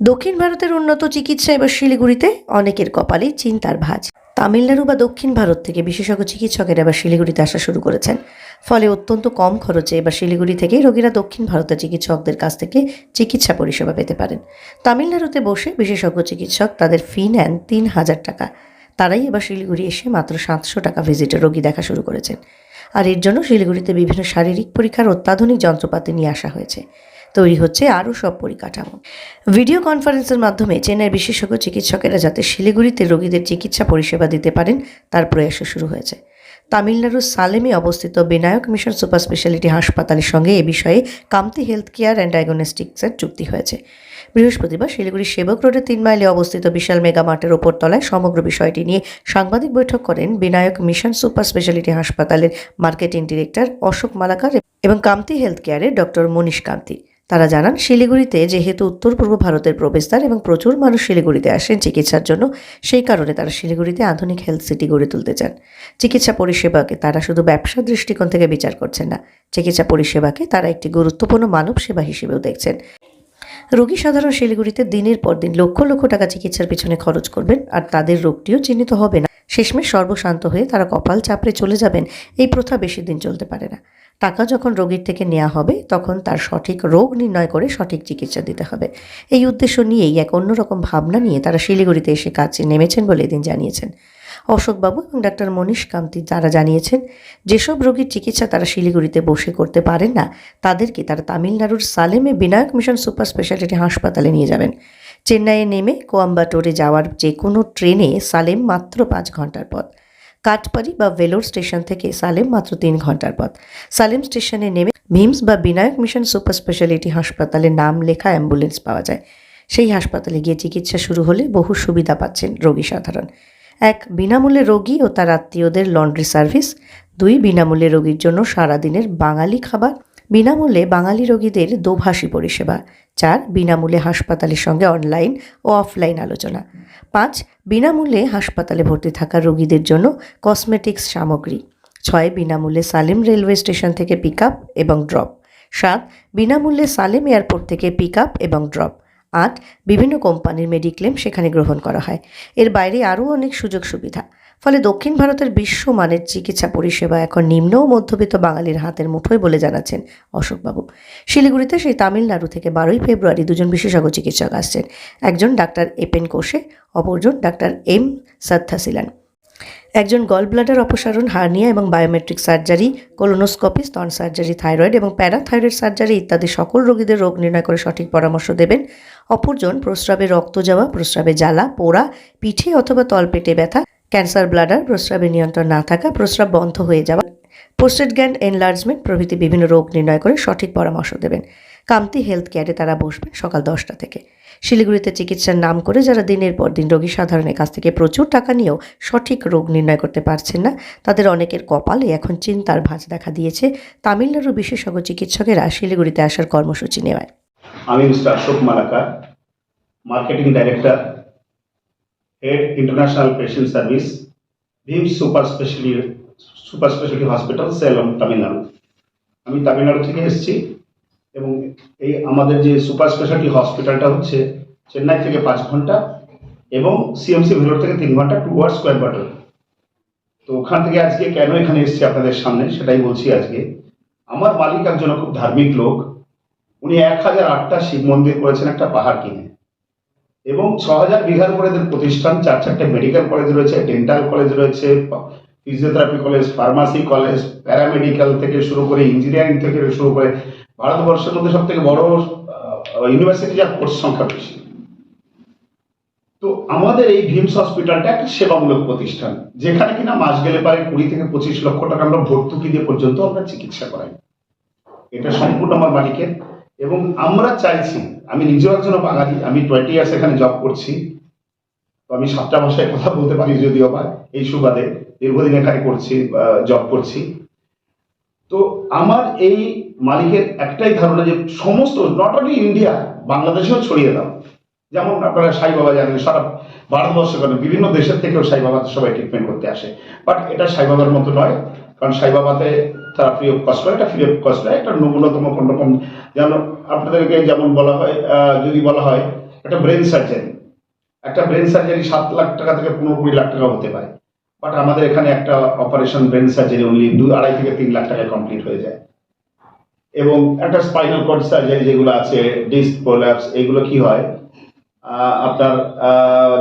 দক্ষিণ ভারতের উন্নত চিকিৎসা এবার শিলিগুড়িতে, অনেকের কপালে চিন্তার ভাঁজ। তামিলনাড়ু বা দক্ষিণ ভারত থেকে বিশেষজ্ঞ চিকিৎসকেরা এবার শিলিগুড়িতে আসা শুরু করেছেন। ফলে অত্যন্ত কম খরচে এবার শিলিগুড়ি থেকেই রোগীরা দক্ষিণ ভারতের চিকিৎসকদের কাছ থেকে চিকিৎসা পরিষেবা পেতে পারেন। তামিলনাড়ুতে বসে বিশেষজ্ঞ চিকিৎসক তাদের ফি নেন তিন হাজার টাকা। তারাই এবার শিলিগুড়ি এসে মাত্র সাতশো টাকা ভিজিটে রোগী দেখা শুরু করেছেন। আর এর জন্য শিলিগুড়িতে বিভিন্ন শারীরিক পরীক্ষার অত্যাধুনিক যন্ত্রপাতি নিয়ে আসা হয়েছে। তৈরি হচ্ছে আরও সব পরিকাঠামো। ভিডিও কনফারেন্সের মাধ্যমে চেন্নাইয়ের বিশেষজ্ঞ চিকিৎসকেরা যাতে শিলিগুড়িতে রোগীদের চিকিৎসা পরিষেবা দিতে পারেন, তার প্রয়াসও শুরু হয়েছে। তামিলনাড়ুর সালেমে অবস্থিত বিনায়ক মিশন সুপার স্পেশালিটি হাসপাতালের সঙ্গে এ বিষয়ে কামতি হেলথ কেয়ার অ্যান্ড ডায়াগনস্টিক্সের চুক্তি হয়েছে। বৃহস্পতিবার শিলিগুড়ির সেবক রোডের তিন মাইলে অবস্থিত বিশাল মেগা মার্টের ওপর তলায় সমগ্র বিষয়টি নিয়ে সাংবাদিক বৈঠক করেন বিনায়ক মিশন সুপার স্পেশালিটি হাসপাতালের মার্কেটিং ডিরেক্টর অশোক মালাকার এবং কামতি হেলথ কেয়ারের ডক্টর মনীষ কান্তি। তারা জানান, শিলিগুড়িতে যেহেতু উত্তর পূর্ব ভারতের প্রবেশদ্বার এবং প্রচুর মানুষ শিলিগুড়িতে আসেন চিকিৎসার জন্য, সেই কারণে তারা শিলিগুড়িতে আধুনিক হেলথ সিটি গড়ে তুলতে চান। চিকিৎসা পরিষেবাকে তারা শুধু ব্যবসা দৃষ্টিকোণ থেকে বিচার করছেন না, চিকিৎসা পরিষেবাকে তারা একটি গুরুত্বপূর্ণ মানব সেবা হিসেবেও দেখছেন। রোগী সাধারণ শিলিগুড়িতে দিনের পর দিন লক্ষ লক্ষ টাকা চিকিৎসার পিছনে খরচ করবেন আর তাদের রোগটিও চিহ্নিত হবে না। শেষমেশ সর্বশান্ত হয়ে তারা কপাল চাপড়ে চলে যাবেন। এই প্রথা বেশি দিন চলতে পারে না। টাকা যখন রোগীর থেকে নেওয়া হবে, তখন তার সঠিক রোগ নির্ণয় করে সঠিক চিকিৎসা দিতে হবে। এই উদ্দেশ্য নিয়েই এক অন্যরকম ভাবনা নিয়ে তারা শিলিগুড়িতে এসে কাজে নেমেছেন বলে এদিন জানিয়েছেন। অশোকবাবু এবং ডাক্তার মনীষ কান্তি তারা জানিয়েছেন, যেসব রোগীর চিকিৎসা তারা শিলিগুড়িতে বসে করতে পারেন না, তাদেরকে তারা তামিলনাড়ুর সালেমে বিনায়ক মিশন সুপার স্পেশালিটি হাসপাতালে নিয়ে যাবেন। চেন্নাইয়ে নেমে কোয়াম্বাটোরে যাওয়ার যে কোনো ট্রেনে সালেম মাত্র পাঁচ ঘণ্টার পথ। কাটপাড়ি বা ভেলোর স্টেশন থেকে সালেম মাত্র তিন ঘণ্টার পথ। সালেম স্টেশনে নেমে ভিমস বা বিনায়ক মিশন সুপার স্পেশালিটি হাসপাতালে নাম লেখা অ্যাম্বুলেন্স পাওয়া যায়। সেই হাসপাতালে গিয়ে চিকিৎসা শুরু হলে বহু সুবিধা পাচ্ছেন রোগী সাধারণ। এক বিনামূল্যে রোগী ও তার আত্মীয়দের লন্ড্রি সার্ভিস, দুই বিনামূল্যে রোগীর জন্য সারাদিনের বাঙালি খাবার, বিনামূল্যে বাঙালি রোগীদের দোভাষী পরিষেবা, চার বিনামূল্যে হাসপাতালের সঙ্গে অনলাইন ও অফলাইন আলোচনা, পাঁচ বিনামূল্যে হাসপাতালে ভর্তি থাকা রোগীদের জন্য কসমেটিক্স সামগ্রী, ছয় বিনামূল্যে সালেম রেলওয়ে স্টেশন থেকে পিক এবং ড্রপ, সাত বিনামূল্যে সালেম এয়ারপোর্ট থেকে পিক আপ এবং ড্রপ। আট বিভিন্ন কোম্পানির মেডিক্লেম সেখানে গ্রহণ করা হয়। এর বাইরে আরও অনেক সুযোগ সুবিধা। ফলে দক্ষিণ ভারতের বিশ্বমানের চিকিৎসা পরিষেবা এখন নিম্ন ও মধ্যবিত্ত বাঙালির হাতের মুঠোয় বলে জানাচ্ছেন অশোকবাবু। শিলিগুড়িতে সেই তামিলনাড়ু থেকে বারোই ফেব্রুয়ারি দুজন বিশেষজ্ঞ চিকিৎসক আসছেন। একজন ডাক্তার এপেন কোষে, অপরজন ডাক্তার এম সাত্থাসিলান। একজন গল ব্লাডার অপসারণ, হার্নিয়া এবং বায়োমেট্রিক সার্জারি, কোলোনোস্কোপি, স্তন সার্জারি, থাইরয়েড এবং প্যারাথাইরয়েড সার্জারি ইত্যাদি সকল রোগীদের রোগ নির্ণয় করে সঠিক পরামর্শ দেবেন। অপরজন প্রস্রাবে রক্ত যাওয়া, প্রস্রাবে জ্বালা, পোড়া, পিঠে অথবা তলপেটে ব্যথা, ক্যান্সার ব্লাডার, প্রস্রাবে নিয়ন্ত্রণ না থাকা, প্রস্রাব বন্ধ হয়ে যাওয়া পোস্টেড গ্যান্ড এনলার্জমেন্ট প্রভৃতি বিভিন্ন রোগ নির্ণয় করে সঠিক পরামর্শ দেবেন। কামতি হেলথ কেয়ারে তারা বসবেন সকাল দশটা থেকে। শিলিগুড়িতে চিকিৎসার নাম করে যারা দিনের পর দিন রোগী সাধারণের কাছ থেকে প্রচুর টাকা নিয়েও সঠিক রোগ নির্ণয় করতে পারছেন না, তাদের অনেকের কপালে এখন চিন্তার ভাঁজ দেখা দিয়েছে তামিলনাড়ু বিশেষজ্ঞ চিকিৎসকেরা শিলিগুড়িতে আসার কর্মসূচি নেওয়ায়। আমি mister Ashok Malakar, marketing director, head international patient service, VIMS super specially, super speciality hospital, Salem, Tamil Nadu. আমি তামিলনাড়ু থেকে এসেছি। এবং এই আমাদের যে সুপার স্পেশালিটি হসপিটালটা হচ্ছে চেন্নাই থেকে পাঁচ ঘণ্টা এবং সিএমসি ভেলোর থেকে তিন ঘণ্টা টু আওয়ার স্কোয়ার বাটার তো ওখান থেকে আজকে কেন এখানে এসেছি আপনাদের সামনে সেটাই বলছি আজকে। আমার মালিক একজন খুব ধার্মিক লোক। উনি এক হাজার আটটা শিব মন্দির করেছেন একটা পাহাড় কিনে। এবং ছ হাজার বিঘার উপরে এদের প্রতিষ্ঠান, চার চারটে মেডিকেল কলেজ রয়েছে, ডেন্টাল কলেজ রয়েছে, physiotherapy college, pharmacy college, paramedical থেকে শুরু করে ইঞ্জিনিয়ারিং থেকে শুরু করে ভারতবর্ষের মধ্যে সব থেকে বড় ইউনিভার্সিটি যার কোর্স সংখ্যা বেশি। তো আমাদের এই ভিমস হসপিটালটা একটা সেবামূলক প্রতিষ্ঠান, যেখানে কিনা মাস গেলে পারে কুড়ি থেকে পঁচিশ লক্ষ টাকা আমরা ভর্তুকি দিয়ে পর্যন্ত আমরা চিকিৎসা করাই। এটা সম্পূর্ণ আমার মালিকের। এবং আমরা চাইছি, আমি নিজেও একজন বাঙালি, আমি টোয়েন্টি ইয়ার্স এখানে জব করছি। তো আমি সাতটা ভাষায় কথা বলতে পারি যদিও বা, এই সুবাদে। দীর্ঘদিন এখানে করছি জব করছি। তো আমার এই মালিকের একটাই ধারণা যে সমস্ত নট অনলি ইন্ডিয়া বাংলাদেশেও ছড়িয়ে দাও। যেমন আপনারা সাই বাবা জানেন, সারা ভারতবর্ষ কেন বিভিন্ন দেশের থেকেও সাই বাবা সবাই ট্রিটমেন্ট করতে আসে। বাট এটা সাই বাবার মতো নয়, কারণ সাই বাবাতে তারা ফ্রি অফ কস্ট করে, এটা ফ্রি অফ কস্ট হয় একটা ন্যূনতম কোন রকম যেমন আপনাদেরকে যেমন বলা হয় যদি বলা হয়, একটা ব্রেন সার্জারি একটা ব্রেন সার্জারি সাত লাখ টাকা থেকে পনেরো কুড়ি লাখ টাকা হতে পারে। বাট আমাদের এখানে একটা অপারেশন ব্রেন সার্জারি অনলি দু, আড়াই থেকে তিন লাখ টাকায় কমপ্লিট হয়ে যায়। এবং একটা স্পাইনাল কর্ড সার্জারি যেগুলো আছে ডিস্ক প্রোল্যাপস এগুলো কি হয়? আপনার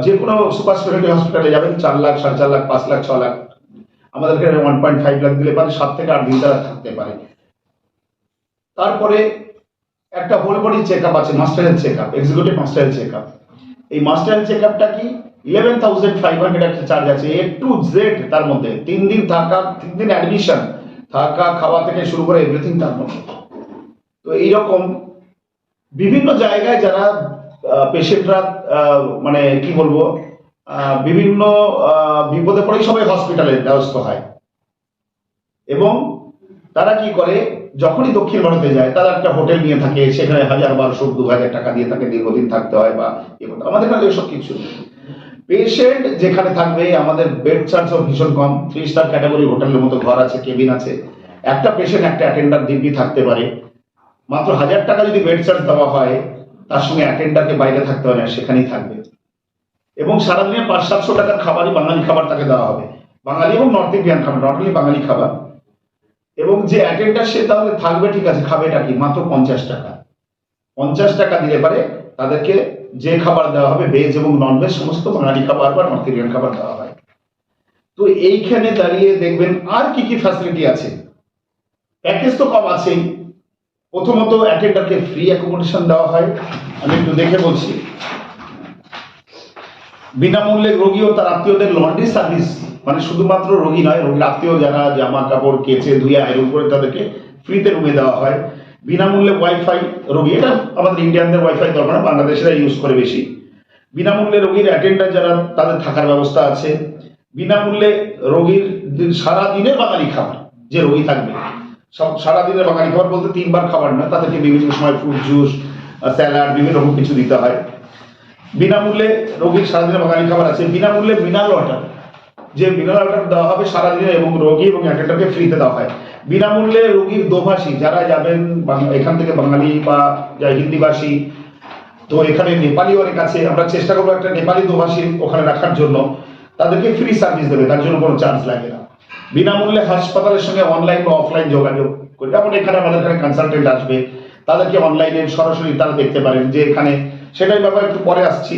যে কোনো সুপার স্পেশালিটি হসপিটালে যাবেন, চার লাখ, সাড়ে চার লাখ, পাঁচ লাখ, ছ লাখ। আমাদের এখানে ওয়ান পয়েন্ট ফাইভ লাখ দিলে পারে সাত থেকে আট দিন তারা থাকতে পারে। তারপরে একটা হোল বডি চেক আপ আছে master health check up executive master health check up এই মাস্টার হেলথ চেক আপটা কি? ইলেভেন থাউজেন্ড ফাইভ হান্ড্রেড একটা চার্জ আছে এ টু জেড তার মধ্যে। তিন দিন থাকা, তিন দিন অ্যাডমিশন থাকা, খাওয়া থেকে শুরু করে এভরিথিং তার মধ্যে। তো এইরকম বিভিন্ন জায়গায় যারা পেশেন্টরা মানে কি বলব বিভিন্ন বিপদে পড়েই সবাই হসপিটালে ব্যবস্থ হয়। এবং তারা কি করে, যখনই দক্ষিণ ভারতে যায়, তারা একটা হোটেল নিয়ে থাকে, সেখানে হাজার বারোশো, দু হাজার টাকা দিয়ে তাকে দীর্ঘদিন থাকতে হয় বা আমাদের এখানে এসব কিছু পেশেন্ট যেখানে থাকবে, আমাদের বেড চার্জও ভীষণ কম। থ্রি স্টার ক্যাটাগরি হোটেলের মতো ঘর আছে কেবিন আছে। একটা পেশেন্ট একটা অ্যাটেন্ডার দিব্যি থাকতে পারে। মাত্র হাজার টাকা যদি বেড চার্জ দেওয়া হয়, তার সঙ্গে অ্যাটেন্ডারকে বাইরে থাকতে হয় না, সেখানেই থাকবে। এবং সারাদিনে পাঁচ, সাতশো টাকার খাবারই বাঙালি খাবার তাকে দেওয়া হবে। বাঙালি এবং নর্থ ইন্ডিয়ান খাবার নট অনলি বাঙালি খাবার। এবং যে অ্যাটেন্ডার সে তাহলে থাকবে, ঠিক আছে খাবেটা কি? মাত্র পঞ্চাশ টাকা। পঞ্চাশ টাকা দিলে পারে তাদেরকে যে খাবার দেওয়া হবে ভেজ এবং নন ভেজ সমস্ত বাঙালি খাবার বা নর্থ ইন্ডিয়ান খাবার দেওয়া হয়। তো এইখানে দাঁড়িয়ে দেখবেন আর কি কি ফ্যাসিলিটি আছে। প্যাকেজ তো কম আছেই। প্রথমত অ্যাটেন্ডারকে ফ্রি অ্যাকোমোডেশন দেওয়া হয়। আমি একটু দেখে বলছি। বিনামূল্যে রোগী ও তার আত্মীয়দের লন্ড্রি সার্ভিস মানে শুধুমাত্র রোগী নয়, রোগীর আত্মীয় যারা জামা কাপড় কেচে, ধুয়ে আয়রন করে তাদেরকে ফ্রিতে রুমে দেওয়া হয়। বিনামূল্যে ওয়াইফাই রোগী, এটা আমাদের ইন্ডিয়ানদের ওয়াইফাই দরকার না, বাংলাদেশিরা ইউজ করে বেশি। বিনামূল্যে রোগীর অ্যাটেন্ডার যারা, তাদের থাকার ব্যবস্থা আছে। বিনামূল্যে রোগীর সারা দিনের বাঙালি খাবার, যে রোগী থাকবে। সব সারা বাঙালি খাবার বলতে তিনবার খাবার না, তাদেরকে বিভিন্ন সময় ফ্রুট জুস স্যালাড বিভিন্ন রকম কিছু দিতে হয়। বিনামূল্যে রোগীর সারাদিনের বাঙালি খাবার আছে। বিনামূল্যে মিনারেল ওয়াটার যে মিনারেল ওয়াটার দেওয়া হবে সারাদিনে এবং রোগী এবং অ্যাটেন্ডারকে ফ্রিতে দেওয়া হয়। বিনামূল্যে রোগীর দোভাষী, যারা যাবেন এখান থেকে বাঙালি বা হিন্দিভাষী, তো এখানে নেপালি অনেক আছে। আমরা চেষ্টা করব একটা নেপালি দোভাষী ওখানে রাখার জন্য। তাদেরকে ফ্রি সার্ভিস দেবে, তার জন্য কোনো চার্জ লাগে না। বিনামূল্যে হাসপাতালের সঙ্গে অনলাইন বা অফলাইন যোগাযোগ করে, যেমন এখানে আমাদের এখানে কনসালটেন্ট আসবে, তাদেরকে অনলাইনে সরাসরি তারা দেখতে পারেন যে এখানে সেটাই ব্যাপারে, একটু পরে আসছি।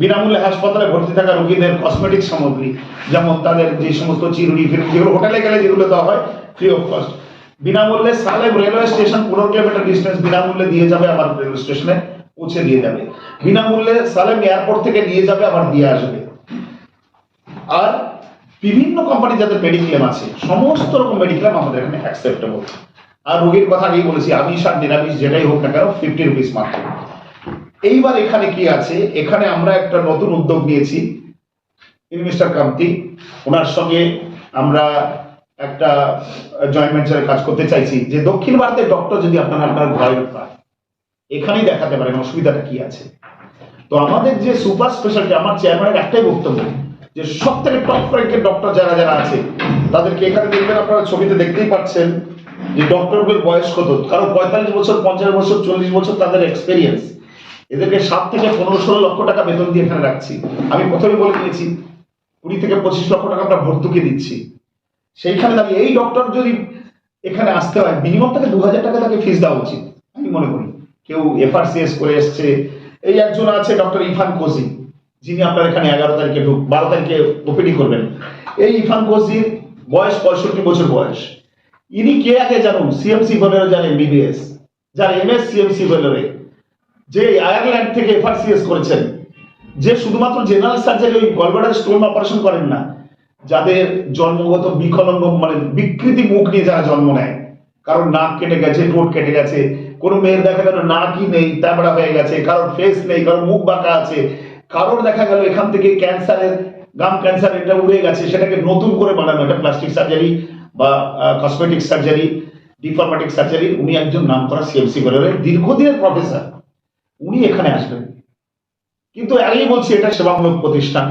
বিনামূল্যে হাসপাতালে ভর্তি থাকা রোগীদের কসমেটিক সামগ্রী, যেমন তাদের যে সমস্ত চিরুনি, ফিরুনি, যেগুলো হোটেলে গেলে যেগুলো দেওয়া হয় ফ্রি অফ কস্ট বিনামূল্যে সালেম রেলওয়ে স্টেশন পনেরো কিলোমিটার ডিস্টেন্স বিনামূল্যে দিয়ে যাবে আমার রেলওয়ে স্টেশনে পৌঁছে দিয়ে যাবে। বিনামূল্যে সালেম এয়ারপোর্ট থেকে নিয়ে যাবে, আবার দিয়ে আসবে। আর বিভিন্ন কোম্পানি যাদের মেডিক্লেম আছে, সমস্ত রকম মেডিক্লেম আমাদের এখানে অ্যাকসেপ্টেবল আর রোগীর কথা আগেই বলেছি, আমিষ আর নিরামিষ, যেটাই হোক না কেন ফিফটি রুপিস মাত্র। এইবার এখানে কি আছে? এখানে আমরা একটা নতুন উদ্যোগ নিয়েছি। মিস্টার কামতি, ওনার সঙ্গে আমরা একটা জয়েন্ট ভেঞ্চারে কাজ করতে চাইছি, যে দক্ষিণ ভারতের ডক্টর যদি আপনারা আপনার ভয় পায় এখানেই দেখাতে পারেন অসুবিধাটা কি আছে। তো আমাদের যে সুপার স্পেশালিটি আমার চেয়ারম্যানের একটাই বক্তব্য যে সব থেকে টপ র্যাঙ্কের ডক্টর যারা যারা আছে, তাদেরকে এখানে দেখবেন আপনারা ছবিতে দেখতেই পাচ্ছেন যে ডক্টরগুলোর বয়স কত। কারও পঁয়তাল্লিশ বছর, পঞ্চাশ বছর, চল্লিশ বছর তাদের এক্সপেরিয়েন্স এদেরকে সাত থেকে পনেরো, ষোলো লক্ষ টাকা বেতন দিয়ে এখানে রাখছি। আমি প্রথমে বলে দিয়েছি, কুড়ি থেকে পঁচিশ লক্ষ টাকা আমরা ভর্তুকি দিচ্ছি। সেইখানে দাঁড়িয়ে এই ডক্টর যদি এখানে আসতে হয় মিনিমাম তাকে দু হাজার টাকা তাকে ফিস দেওয়া উচিত। আমি মনে করি, কেউ এফআরসিএস করে এসছে। এই একজন আছে ডক্টর ইফান কোজি। যিনি আপনার এখানে এগারো তারিখে ঢুক বারো তারিখে ওপিডি করবেন। এই ইরফান কোজির বয়স পঁয়ষট্টি বছর বয়স। ইনি কে আগে জানুন? সিএমসি বলেরও জানেন বিবিএস যার এম এস সিএমসি বলেরে যে আয়ারল্যান্ড থেকে এফআরসিএস করেছেন। যে শুধুমাত্র জেনারেল সার্জারি ওই গলব্লাডার স্টোন অপারেশন করেন না, যাদের জন্মগত বিকলঙ্গ মানে বিকৃতি মুখ নিয়ে যারা জন্ম নেয়। কারোর নাক কেটে গেছে, ঠোঁট কেটে গেছে। কোনো মেয়ের দেখা গেল নাকই নেই তাবড়া হয়ে গেছে, কারোর ফেস নেই, কারোর মুখ বাঁকা আছে। কারোর দেখা গেল এখান থেকে ক্যান্সারের গাম ক্যান্সার এটা উড়ে গেছে, সেটাকে নতুন করে বানানো এটা প্লাস্টিক সার্জারি বা কসমেটিক সার্জারি ডিফরমেটিক সার্জারি উনি একজন নাম করা সিএমসি বলের দীর্ঘদিনের প্রফেসর উনি এখানে আসবেন। কিন্তু আগেই বলছি, এটা সেবামূলক প্রতিষ্ঠান,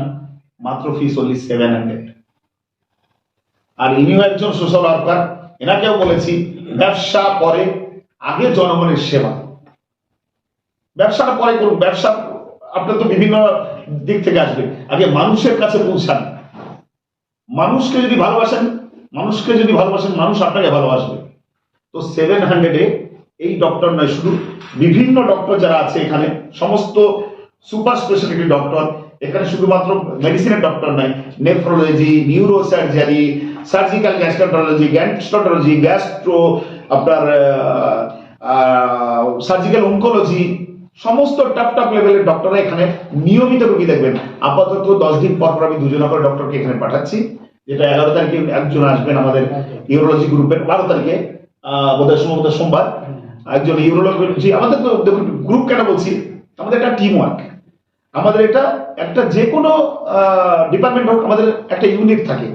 মাত্র ফিস অনলি সেভেন হান্ড্রেড আর ইনিও একজন সোশ্যাল ওয়ার্কার এনাকেও বলেছি, ব্যবসা পরে আগে জনগণের সেবা। ব্যবসাটা পরে করুন ব্যবসা আপনার তো বিভিন্ন দিক থেকে আসবে। আগে মানুষের কাছে পৌঁছান। মানুষকে যদি ভালোবাসেন, মানুষকে যদি ভালোবাসেন, মানুষ আপনাকে ভালোবাসবে। তো সেভেন হান্ড্রেডে এই ডক্টর নয়, শুধু বিভিন্ন ডক্টর যারা আছে এখানে, সমস্ত সুপার স্পেশালিটি ডক্টর এখানে শুধুমাত্র মেডিসিনের ডক্টর নয় nephrology neuro surgery surgical gastroenterology gastroenterology gastro আপনার সার্জিক্যাল অঙ্কোলজি সমস্ত টাপ টাপ লেভেলের ডক্টররা এখানে নিয়মিত রোগী দেখবেন। আপাতত দশ দিন পর পর আমি দুজন করে ডক্টরকে এখানে পাঠাচ্ছি। যেটা এগারো তারিখে একজন আসবেন আমাদের ইউরোলজি গ্রুপের বারো তারিখে বোধহয় সম্ভবত সোমবার। একজন ইউরোলজি আমাদের তো দেখুন গ্রুপ কেন বলছি? আমাদের একটা টিম ওয়ার্ক আমাদের এটা একটা যে কোনো ডিপার্টমেন্ট হোক, আমাদের একটা ইউনিট থাকে।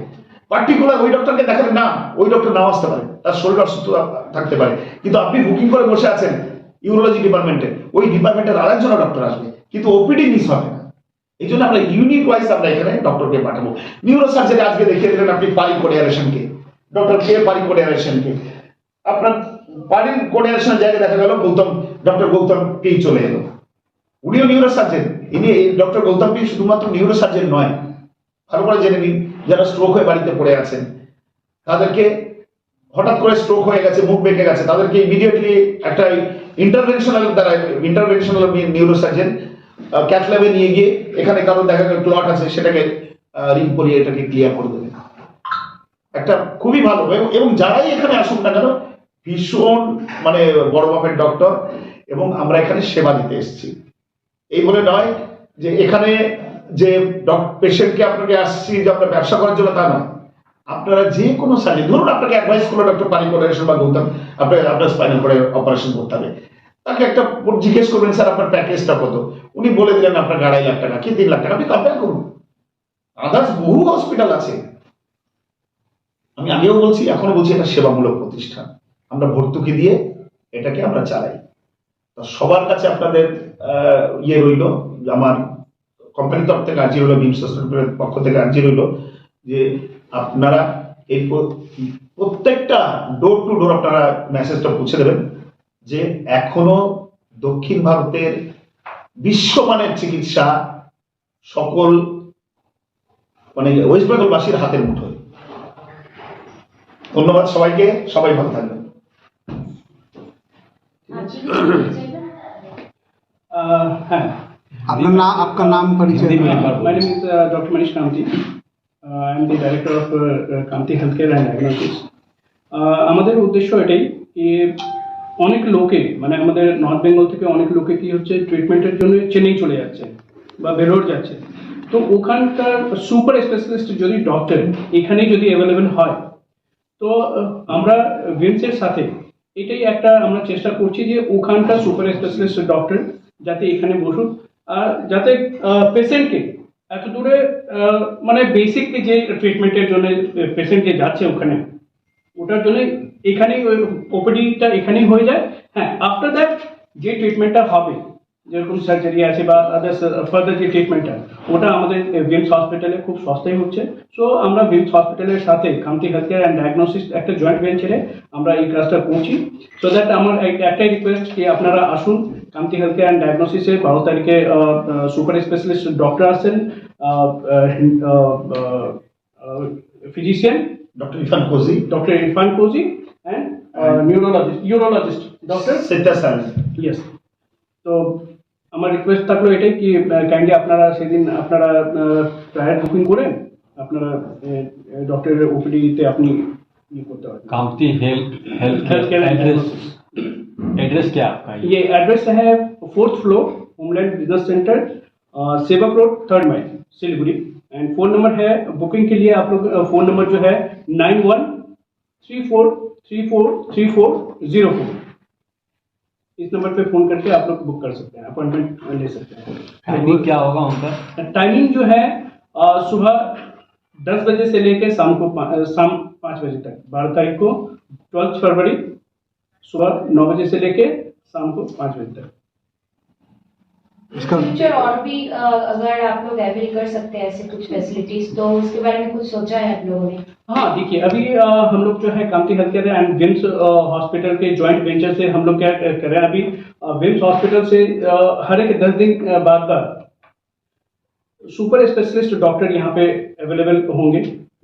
পার্টিকুলার ওই ডক্টরকে দেখালে না, ওই ডক্টর নাও আসতে পারে। তার শরীর অসুস্থ থাকতে পারে। কিন্তু আপনি বুকিং করে বসে আছেন ইউরোলজি ডিপার্টমেন্টে ওই ডিপার্টমেন্টের আরেকজন ডক্টর আসবে, কিন্তু ওপিডি মিস হবে না। এই জন্য আমরা ইউনিট ওয়াইজ আমরা এখানে ডক্টরকে পাঠাবো। নিউরো সার্জারি আজকে দেখিয়ে দিলেন আপনি পারি কোডিয়ারেশনকে ডক্টর কে পারি কোডিয়ারেশনকে আপনার পারি কোডিয়ারেশনের জায়গায় দেখা গেল, গৌতম ডক্টর গৌতম পেয়ে চলে এলো। উনিও নিউরো সার্জেন ইনি ডক্টর গৌতম পি শুধুমাত্র নিউরো সার্জেন নয়। ভালো করে জেনে নিন, যারা স্ট্রোক হয়ে বাড়িতে পড়ে আছেন, তাদেরকে হঠাৎ করে স্ট্রোক হয়ে গেছে, মুখ বেঁকে গেছে। তাদেরকে ইমিডিয়েটলি একটা ইন্টারভেনশনাল দ্বারা ইন্টারভেনশনাল নিউরো সার্জেন ক্যাথ ল্যাবে নিয়ে গিয়ে এখানে কারও দেখা গেল ক্লট আছে, সেটাকে রিং করিয়ে এটাকে ক্লিয়ার করে দেবে। একটা খুবই ভালো, এবং- যারাই এখানে আসুন না কেন, ভীষণ মানে বড় মাপের ডক্টর এবং আমরা এখানে সেবা দিতে এসেছি। এই বলে নয় যে এখানে যে পেশেন্টকে আপনাকে আসছি যে আপনার ব্যবসা করার জন্য তা নয়। আপনারা যে কোনো সার্জারি ধরুন আপনাকে অ্যাডভাইস করল ডক্টর পানি কোডারেশন বা গৌতম আপনার আপনার স্পাইনাল করে অপারেশন করতে হবে। তাকে একটা জিজ্ঞেস করবেন, স্যার, আপনার প্যাকেজটা কত? উনি বলে দিলেন, আপনার আড়াই লাখ টাকা, কি তিন লাখ টাকা? আপনি কম্পেয়ার করুন। আদার্স বহু হসপিটাল আছে। আমি আগেও বলছি, এখনও বলছি, এটা সেবামূলক প্রতিষ্ঠান। আমরা ভর্তুকি দিয়ে এটাকে আমরা চালাই। সবার কাছে আপনাদের ইয়ে রইল, আমার কোম্পানির তরফ থেকে আর্জি রইল বিমস পক্ষ থেকে আর্জি রইল যে আপনারা এই প্রত্যেকটা ডোর টু ডোর আপনারা মেসেজটা পৌঁছে দেবেন যে এখনও দক্ষিণ ভারতের বিশ্বমানের চিকিৎসা সকল মানে ওয়েস্ট বেঙ্গলবাসীর হাতের মুঠোয়। ধন্যবাদ সবাইকে সবাই ভালো থাকবেন। হ্যাঁ। আপনার নাম আপনার নাম পরিচয়। Doctor Manish Kamti M D director of Kanti health care and diagnosis Uh, আমাদের উদ্দেশ্য এটাই যে অনেক লোকে মানে আমাদের নর্থ বেঙ্গল থেকে অনেক লোকে কি হচ্ছে ট্রিটমেন্টের জন্য চেন্নাই চলে যাচ্ছে বা বেরোর যাচ্ছে। তো ওখানকার সুপার স্পেশালিস্ট যদি ডক্টর এখানে যদি অ্যাভেলেবেল হয় তো আমরা ভিমসের সাথে এটাই একটা আমরা চেষ্টা করছি যে ওখানকার সুপার স্পেশালিস্ট ডক্টর যাতে এখানে বসুক আর যাতে পেশেন্টকে এত দূরে মানে বেসিক যে ট্রিটমেন্টের জন্য পেশেন্ট যে যাচ্ছে ওখানে, ওটার জন্য এখানেই ওই ওপিডিটা এখানেই হয়ে যায়। হ্যাঁ আফটার দ্যাট যে ট্রিটমেন্টটা হবে যেরকম সার্জারি আছে বা আদার্স ফার্দার যে ট্রিটমেন্টটা ওটা আমাদের ভিমস হসপিটালে খুব সস্তায় হচ্ছে সো আমরা ভিমস হসপিটালের সাথে Kamti health care and diagnosis একটা জয়েন্ট ভেঞ্চারে আমরা এই কাজটা করছি সো দ্যাট আমার এক- একটাই রিকোয়েস্ট কি আপনারা আসুন কামতি হেলথ কেয়ার অ্যান্ড ডায়াগনোসিসে বারো তারিখে সুপার স্পেশালিস্ট ডক্টর আছেন physician doctor Irfan Kozi doctor Irfan Kozi and neurologist neurologist, doctor. সেটা স্যার Yes. তো আমার রিকোয়েস্ট থাকলো এটাই কি কাইন্ডলি আপনারা সেদিন আপনারা প্রায়ার বুকিং করেন আপনারা ডক্টরের ওপিডিতে আপনি ইয়ে করতে পারবেন कामती health health Health care and address diagnosis. Address क्या है आपका ये ये एड्रेस है fourth floor Homeland business centre Sevoke road third mile Siliguri and phone number है बुकिंग के लिए आप लोग फोन नंबर जो है nine one three four three four three four zero four इस नंबर पे फ़ोन करके आप लोग बुक कर सकते हैं अपॉइंटमेंट ले सकते हैं। टाइमिंग क्या होगा उनका? टाइमिंग जो है सुबह दस बजे से लेकर शाम को पा- शाम पाँच बजे तक बारह तारीख को ट्वेल्थ फरवरी सुबह नौ बजे से लेकर शाम को पाँच बजे तक। इसका फ्यूचर और भी अगर आप लोग अवेल कर सकते हैं ऐसे कुछ फैसिलिटीज़ तो उसके बारे में कुछ सोचा है आप लोगों ने? हाँ देखिए अभी अ, हम लोग जो है Kamti health care and VIMS hospital के जॉइंट वेंचर से हम लोग क्या कर रहे हैं अभी विम्स हॉस्पिटल से अ, हर एक दस दिन बाद बाद सुपर स्पेशलिस्ट डॉक्टर यहाँ पे अवेलेबल होंगे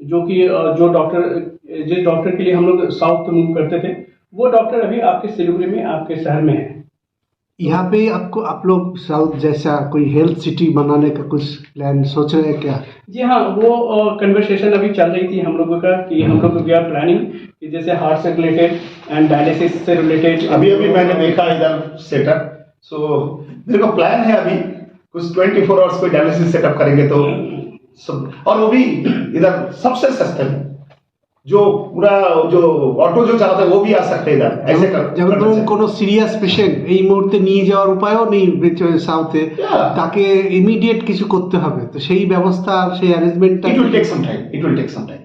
जो कि जो डॉक्टर जिस डॉक्टर के लिए हम लोग साउथ मूव करते थे वो डॉक्टर अभी आपके सिलीगुड़ी में आपके शहर में है। यहाँ पे आपको आप लोग साउथ जैसा कोई हेल्थ सिटी बनाने का कुछ प्लान सोच रहे हैं क्या? जी हाँ वो कन्वर्सेशन अभी चल रही थी हम लोगों का कि हम लोग वी आर प्लानिंग कि जैसे हार्ट से रिलेटेड एंड डायलिसिस से रिलेटेड अभी अभी मैंने देखा इधर सेटअप सो मेरे को प्लान है अभी कुछ ट्वेंटी फोर आवर्स कोई डायलिसिस सेटअप करेंगे तो सब और वो भी इधर सबसे सस्ते में। जो पूरा जो ऑटो जो चलाता है वो भी आ सकते हैं इधर ऐसे कर যেমন करना ধরুন चाहिए। কোনো সিরিয়াস পেশেন্ট এই মুহূর্তে নিয়ে যাওয়ার উপায়ও নেই সাউথে Yeah. তাকে ইমিডিয়েট কিছু করতে হবে তো সেই ব্যবস্থা সেই অ্যারেঞ্জমেন্টটা It will take some time. It will take some time.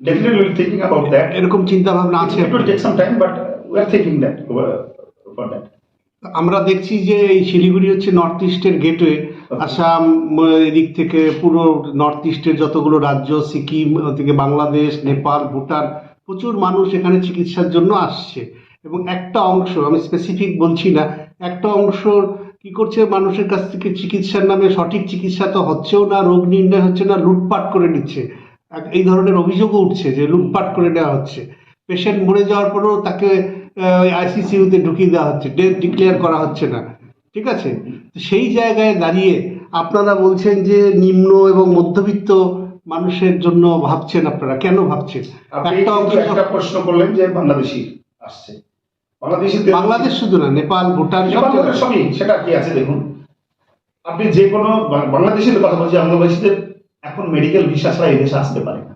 Definitely we're thinking about that. এরকম চিন্তা ভাবনা আছে It will take some time, but we are thinking that uh, for that. আমরা দেখছি যে এই শিলিগুড়ি হচ্ছে নর্থ ইস্টের গেটওয়ে আসাম এদিক থেকে পুরো নর্থ ইস্টের যতগুলো রাজ্য, সিকিম থেকে বাংলাদেশ, নেপাল, ভুটান, প্রচুর মানুষ এখানে চিকিৎসার জন্য আসছে। এবং একটা অংশ, আমি স্পেসিফিক বলছি না, একটা অংশ কি করছে মানুষের কাছ থেকে চিকিৎসার নামে সঠিক চিকিৎসা তো হচ্ছেও না, রোগ নির্ণয় হচ্ছে না, লুটপাট করে নিচ্ছে। এই ধরনের অভিযোগও উঠছে যে লুটপাট করে নেওয়া হচ্ছে। পেশেন্ট মরে যাওয়ার পরেও তাকে আইসিসিউতে ঢুকিয়ে দেওয়া হচ্ছে ডেথ ডিক্লেয়ার করা হচ্ছে না। ঠিক আছে? তো সেই জায়গায় দাঁড়িয়ে আপনারা বলছেন যে নিম্ন এবং মধ্যবিত্ত মানুষের জন্য ভাবছেন আপনারা। কেন ভাবছেন? আপনি একটা প্রশ্ন করলেন যে বাংলাদেশি আসছে। বাংলাদেশি বাংলাদেশ শুধু না নেপাল ভুটান। সবই সেটা কি আছে দেখুন? আপনি যে কোনো বাংলাদেশের কথা বলছি বাংলাদেশিদের এখন মেডিকেল ভিসা ছাড়া এদেশে আসতে পারে না।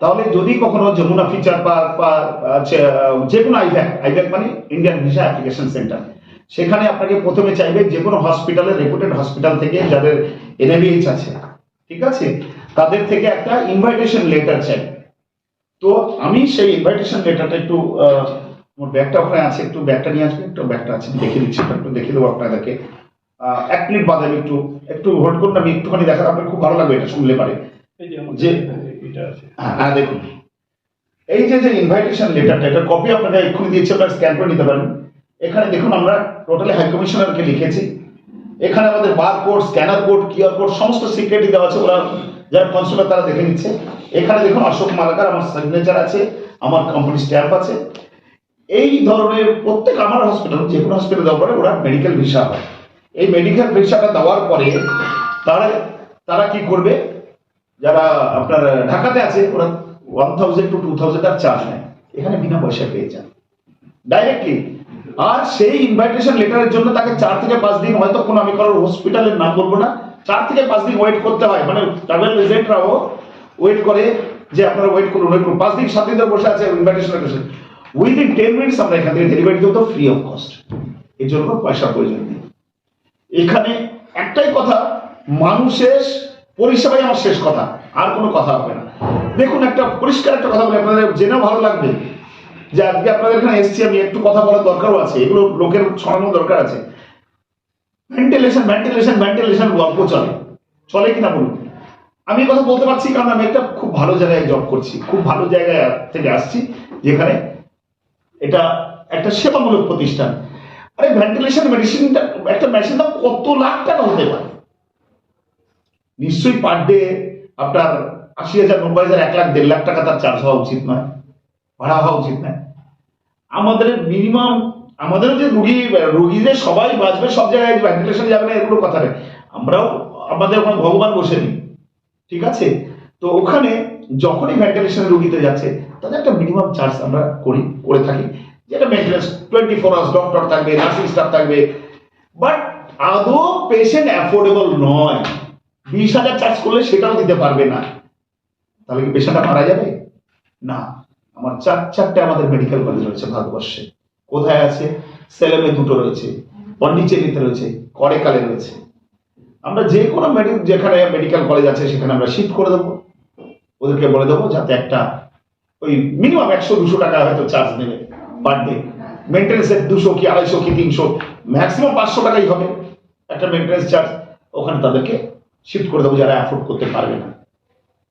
তাহলে যদি কখনো যমুনা ফিচার পার্ক বা যে কোনো আইভ্যাক আইভ্যাক মানে ইন্ডিয়ান ভিসা অ্যাপ্লিকেশন সেন্টার সেখানে আপনাকে প্রথমে চাইবে যে কোনো হসপিটালে রেপুটেড হসপিটাল থেকে যাদের এনএবিএইচ আছে ঠিক আছে? তাদের থেকে একটা ইনভাইটেশন লেটার চাই। তো আমি সেই ইনভাইটেশন লেটারটা একটু আমার ব্যাগটা ওখানে আছে একটু ব্যাগটা নিয়ে আসবে একটু ব্যাগটা আছে দেখে দিচ্ছি একটু দেখে দেবো আপনাদেরকে। এক মিনিট বাদে আমি একটু একটু হোল্ড করুন আমি একটুখানি দেখা আপনার খুব ভালো লাগবে এটা শুনলে পারে। এই যে এটা হ্যাঁ হ্যাঁ, দেখুন। এই যে যে ইনভাইটেশন লেটারটা এটার কপি আপনাকে এক্ষুনি দিয়েছি আপনারা স্ক্যান করে নিতে পারেন। এখানে দেখুন আমরা টোটালি হাই কমিশনারকে লিখেছি। এখানে আমাদের bar code scanner code QR code সমস্ত সিক্রেটই দেওয়া আছে, ওরা যারা কনসুলার তারা দেখে নিচ্ছে। এখানে দেখুন অশোক মালাকার, আমার সিগনেচার আছে, আমার কোম্পানি স্ট্যাম্প আছে। এই ধরনের প্রত্যেক আমার হসপিটাল যে কোনো হসপিটাল দেওয়ার পরে ওরা মেডিকেল ভিসা হয়। এই মেডিকেল ভিসাটা দেওয়ার পরে তারা তারা কি করবে? যারা আপনার ঢাকাতে আছে, ওরা one thousand two two thousand আর চার্জ নেয়। এখানে বিনা পয়সা পেয়ে যান। ডাইরেক্টলি আর সেই ইনভাইটেশন লেটারের জন্য তাকে চার থেকে পাঁচ দিন হয়তো কোনো আমি কারোর হসপিটালের নাম বলব না, চার থেকে পাঁচ দিন ওয়েট করতে হয়। মানে ট্রাভেল এজেন্টরাও ওয়েট করে যে আপনারা ওয়েট করুন ওয়েট করুন। পাঁচ দিন সাত দিন ধরে বসে আছে invitation letter within ten minutes আমরা এখান থেকে ডেলিভারি দেবো ফ্রি অফ কস্ট এর জন্য কোনো পয়সার প্রয়োজন নেই। এখানে একটাই কথা, মানুষের পরিষেবাই আমার শেষ কথা। আর কোনো কথা হবে না। দেখুন, একটা পরিষ্কার একটা কথা বলি, আপনাদের জেনেও ভালো লাগবে। যে আজকে আপনাদের এখানে এসছি, আমি একটু কথা বলার দরকারও আছে। এগুলো লোকের ছড়ানোর দরকার আছে। ভেন্টিলেশন ভেন্টিলেশন ভেন্টিলেশন গল্প চলে। চলে কিনা বলুন? আমি এই কথা বলতে পারছি কারণ আমি একটা খুব ভালো জায়গায় জব করছি। খুব ভালো জায়গায় থেকে আসছি, যেখানে এটা একটা সেবামূলক প্রতিষ্ঠান। আরে ভেন্টিলেশন মেডিসিনটা একটা মেশিন দাম কত লাখ টাকা হতে পারে? নিশ্চয়ই পার ডে আপনার আশি হাজার, নব্বই হাজার, এক লাখ, দেড় লাখ টাকা তার চার্জ হওয়া উচিত নয়। ভাড়া হওয়া উচিত নয়। আমাদের মিনিমাম আমাদের যে রুগী, রুগীদের সবাই বাঁচবে, সব জায়গায় ভেন্টিলেশন যাবে না এগুলো কথা নেই। আমরাও, আমাদের ওখানে ভগবান বসে নেই ঠিক আছে? তো ওখানে যখনই ভেন্টিলেশনের রুগীতে যাচ্ছে, তাদের একটা মিনিমাম চার্জ আমরা করি, করে থাকি। যেটা maintenance twenty four hours doctor থাকবে নার্সিং স্টাফ থাকবে। বাট আদৌ পেশেন্ট অ্যাফোর্ডেবল নয়। বিশ হাজার চার্জ করলে সেটাও দিতে পারবে না। তাহলে কি পেশেন্টটা মারা যাবে? না। আমার চার, চারটে আমাদের মেডিকেল কলেজ রয়েছে ভারতবর্ষে। কোথায় আছে? সেলেমে দুটো রয়েছে, পন্ডিচেরিতে রয়েছে করেকালে রয়েছে। আমরা যে কোনো যেখানে মেডিকেল কলেজ আছে, সেখানে আমরা শিফট করে দেবো। ওদেরকে বলে দেবো যাতে একটা ওই মিনিমাম একশো, দুশো টাকা হয়তো চার্জ নেবে পার ডে মেনটেন্সের দুশো কি, আড়াইশো কি, তিনশো ম্যাক্সিমাম পাঁচশো টাকাই হবে। একটা মেনটেন্স চার্জ ওখানে তাদেরকে শিফট করে দেবো যারা অ্যাফোর্ড করতে পারবে না।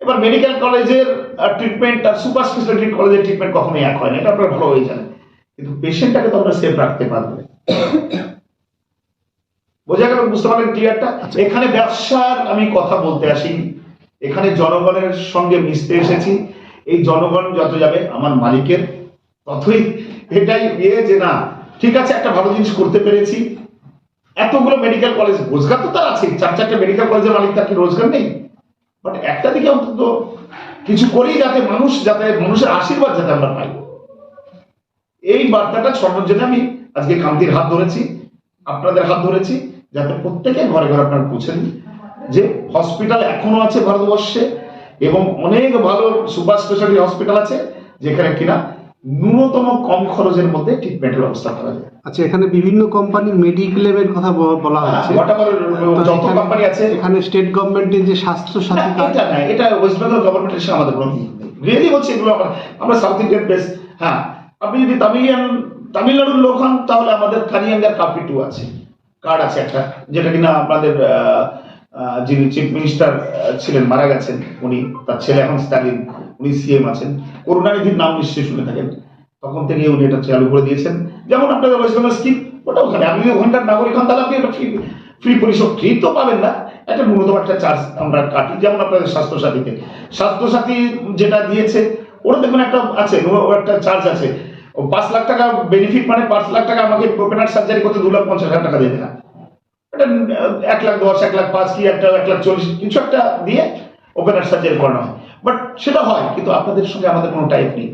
এবার মেডিকেল কলেজের ট্রিটমেন্ট আর সুপার স্পেশালিটি কলেজের ট্রিটমেন্ট কখনোই এক হয় না এটা আপনারা ভালো হয়ে জানেন। কিন্তু পেশেন্টটাকে তো আমরা সেফ রাখতে পারব বোঝা গেল বুঝতে পারলেন ক্লিয়ারটা এখানে ব্যবসার আমি কথা বলতে আসি এখানে জনগণের সঙ্গে মিশতে এসেছি। এই জনগণ যত যাবে আমার মালিকের ততই এটাই ইয়ে যে না ঠিক আছে একটা ভালো জিনিস করতে পেরেছি। এতগুলো মেডিকেল কলেজ রোজগার তো তার আছে চার চারটে মেডিকেল কলেজের মালিক তার কি রোজগার নেই? বাট একটা দিকে অন্তত কিছু করি যাতে মানুষ যাতে মানুষের আশীর্বাদ যাতে আমরা পাই। এই বার্তাটা জন্য আমি আজকে কান্তির হাত ধরেছি, আপনাদের হাত ধরেছি, যাতে প্রত্যেকে ঘরে ঘরে আপনার বুঝেন যে হসপিটাল এখনও আছে ভারতবর্ষে এবং অনেক ভালো সুপার স্পেশালিটি হসপিটাল আছে যেখানে কিনা ন্যূনতম কম খরচের মধ্যে ট্রিটমেন্টের ব্যবস্থা করা যায়। আচ্ছা এখানে বিভিন্ন কোম্পানির মেডিক্লেমের কথা বলা হচ্ছে। যত কোম্পানি আছে এখানে স্টেট গভর্নমেন্টের যে স্বাস্থ্য সাথী কার্ড এটা না এটা ওয়েস্ট বেঙ্গল গভর্নমেন্টের সাথে আমাদের কোনো রিয়েলি হচ্ছে এগুলো আমরা আমরা সাউথ ইন্ডিয়ান বেস হ্যাঁ আপনি যদি তামিলিয়ান তামিলনাড়ুর লোক হন তাহলে আমাদের কানিয়াঙ্গার কাপি টু আছে। কার্ড আছে একটা যেটা কিনা আপনাদের যিনি চিফ মিনিস্টার ছিলেন মারা গেছেন উনি তার ছেলে এখন স্টালিন উনি সিএম আছেন। করুণানিধির নাম নিশ্চয়ই শুনে থাকেন। তখন থেকে উনি এটা চালু করে দিয়েছেন। যেমন আপনাদের বেঙ্গল স্কিম ওটা ওখানে আপনি ওখানকার নাগরিক হন, তাহলে আপনি এটা ফ্রি ফ্রি পরিষেবা ফ্রি তো পাবেন না। একটা ন্যূনতম একটা চার্জ আমরা কাটি, যেমন আপনাদের স্বাস্থ্যসাথীতে। স্বাস্থ্যসাথী যেটা দিয়েছে ওরা দেখবেন একটা আছে একটা চার্জ আছে। পাঁচ লাখ টাকা বেনিফিট মানে পাঁচ লাখ টাকা আমাকে ওপেনার সার্জারি করতে দু লাখ পঞ্চাশ হাজার টাকা দেবে না এটা এক লাখ দশ, এক লাখ পাঁচ কি একটা, এক লাখ চল্লিশ, কিছু একটা দিয়ে ওপেনার সার্জারি করানো হয়। বাট সেটা হয়, কিন্তু আপনাদের সঙ্গে আমাদের কোনো টাইপ নেই।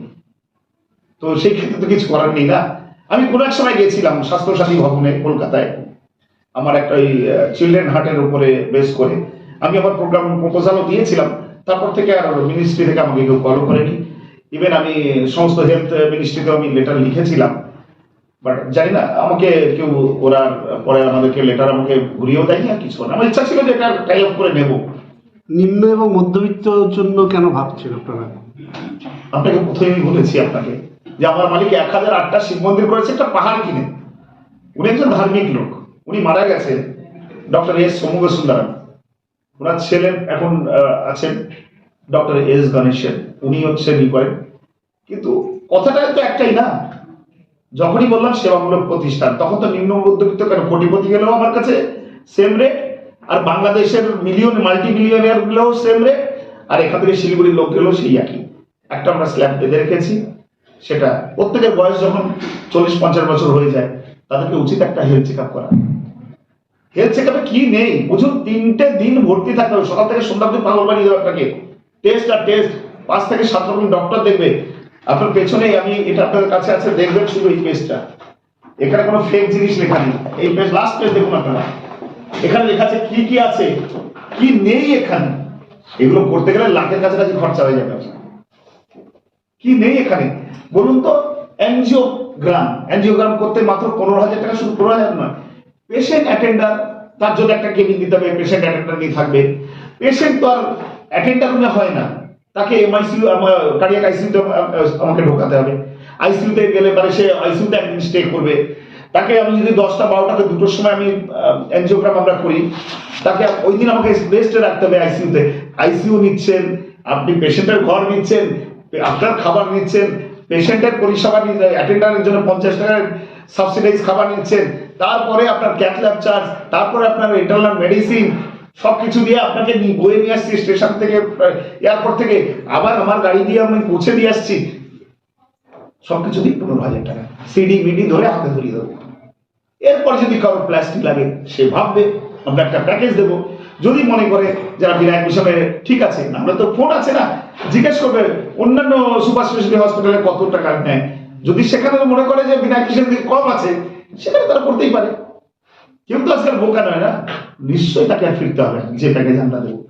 তো সেই ক্ষেত্রে তো কিছু করার নেই না। আমি কোনো এক সময় গিয়েছিলাম স্বাস্থ্যসাথী ভবনে কলকাতায়, আমার একটা ওই চিলড্রেন হার্টের উপরে বেস করে। আমি আমার প্রোগ্রাম প্রপোজালও দিয়েছিলাম, তারপর থেকে আর মিনিস্ট্রি থেকে আমাকে কেউ কল করেনি। ইভেন আমি সমস্ত হেলথ মিনিস্ট্রিতেও আমি লেটার লিখেছিলাম। বাট জানি না, আমাকে কেউ ওরা, পরে আমাদেরকে লেটার আমাকে ঘুরিয়েও দেয়নি আর কিছু না আমার ইচ্ছা ছিল যে এটা টাই আপ করে নেব। নিম্ন এবং মধ্যবিত্তর জন্য কেন ভাবছেন আপনারা? আপনাকে প্রথমেই বলেছি আপনাকে যে আমার মালিক এক হাজার আটটা শিব মন্দির করেছে, একটা পাহাড় কিনে। উনি একজন ধার্মিক লোক। উনি মারা গেছেন ডক্টর এস সমুগ সুন্দরম ওনার ছেলে এখন আছেন ডক্টর এস গণেশের। উনি হচ্ছেন ই করেন। কিন্তু কথাটা তো একটাই না। যখনই বললাম সেবামূলক প্রতিষ্ঠান, তখন তো নিম্ন মধ্যবিত্ত কেন? কোটিপতি গেলেও আমার কাছে সেম রেট আর বাংলাদেশের মিলিয়ন মাল্টি মিলিয়নিয়ার গুলোও সেম রেট আর এখান থেকে শিলিগুড়ির লোক গেলেও সেই একই। একটা আমরা স্ল্যাব বেঁধে রেখেছি, সেটা প্রত্যেকের বয়স যখন চল্লিশ, পঞ্চাশ বছর হয়ে যায়, তাদেরকে উচিত একটা হেলথ চেক আপ করা। হেলথ চেক আপে কি নেই? বুঝুন, তিনটে দিন ভর্তি থাকতে হবে। সকাল থেকে সন্ধ্যা অব্দি পাগল বানিয়ে দেবে আপনাকে। টেস্ট আর টেস্ট পাঁচ থেকে সাত রকম ডক্টর দেখবে। আপনার পেছনে আমি, এটা আপনাদের কাছে আছে, দেখবেন শুধু এই পেজটা এখানে কোনো ফেক জিনিস লেখা নেই। এই পেজ লাস্ট পেজ দেখুন আপনারা। এখানে লেখা আছে কি কি আছে? কি নেই এখানে? এগুলো করতে গেলে লাখের কাছাকাছি খরচা হয়ে যাবে কি নেই এখানে? বলুন তো এনজিওগ্রাম এনজিওগ্রাম করতে মাত্র পনেরো হাজার টাকা শুধু পনেরো হাজার নয়। পেশেন্ট অ্যাটেন্ডার তার জন্য একটা কেবিন দিতে হবে পেশেন্ট অ্যাটেন্ডার নিয়ে থাকবে। পেশেন্ট তো আর অ্যাটেন্ডার রুমে হয় না। তাকে এমআইসিউ কার্ডিয়াক আইসিইউতে আমাকে ঢোকাতে হবে। আইসিইউতে গেলে পরে সে আইসিইউতে একদিন স্টে করবে। তাকে আমি যদি দশটা, বারোটাতে দুটোর সময় আমি এনজিওগ্রাম আমরা করি, তাকে ওই দিন আমাকে রেস্টে রাখতে হবে আইসিইউতে আইসিইউ নিচ্ছেন, আপনি পেশেন্টের ঘর নিচ্ছেন, আপনার খাবার নিচ্ছেন পেশেন্টের পরিষেবা অ্যাটেন্ডারের জন্য পঞ্চাশ টাকার সাবসিডাইজ খাবার নিচ্ছেন, তারপরে আপনার ক্যাথল্যাব চার্জ তারপরে আপনার ইন্টারনাল মেডিসিন সব কিছু দিয়ে আপনাকে বয়ে নিয়ে আসছি স্টেশন থেকে এয়ারপোর্ট থেকে। আবার আমার গাড়ি দিয়ে আমি পৌঁছে দিয়ে আসছি। সবকিছু দিয়ে পনেরো হাজার টাকা সিডি মিডি ধরে হাতে ধরিয়ে দেবো। এরপর যদি কারোর প্লাস্টিক লাগে, সে ভাববে, আমরা একটা প্যাকেজ দেবো। যদি মনে করে যারা বিনায়ক মিশনে ঠিক আছে আমরা তো ফোন আছে না। জিজ্ঞেস করবে, অন্যান্য সুপার স্পেশালিটি হসপিটালে কত টাকা নেয় যদি সেখানে মনে করে যে বিনায়ক মিশন কম আছে, সেখানে তারা করতেই পারে। কেউ তো আজকাল বোকা নয় না? নিশ্চয়ই তাকে ফিরতে হবে যে প্যাকেজ আমরা দেবো।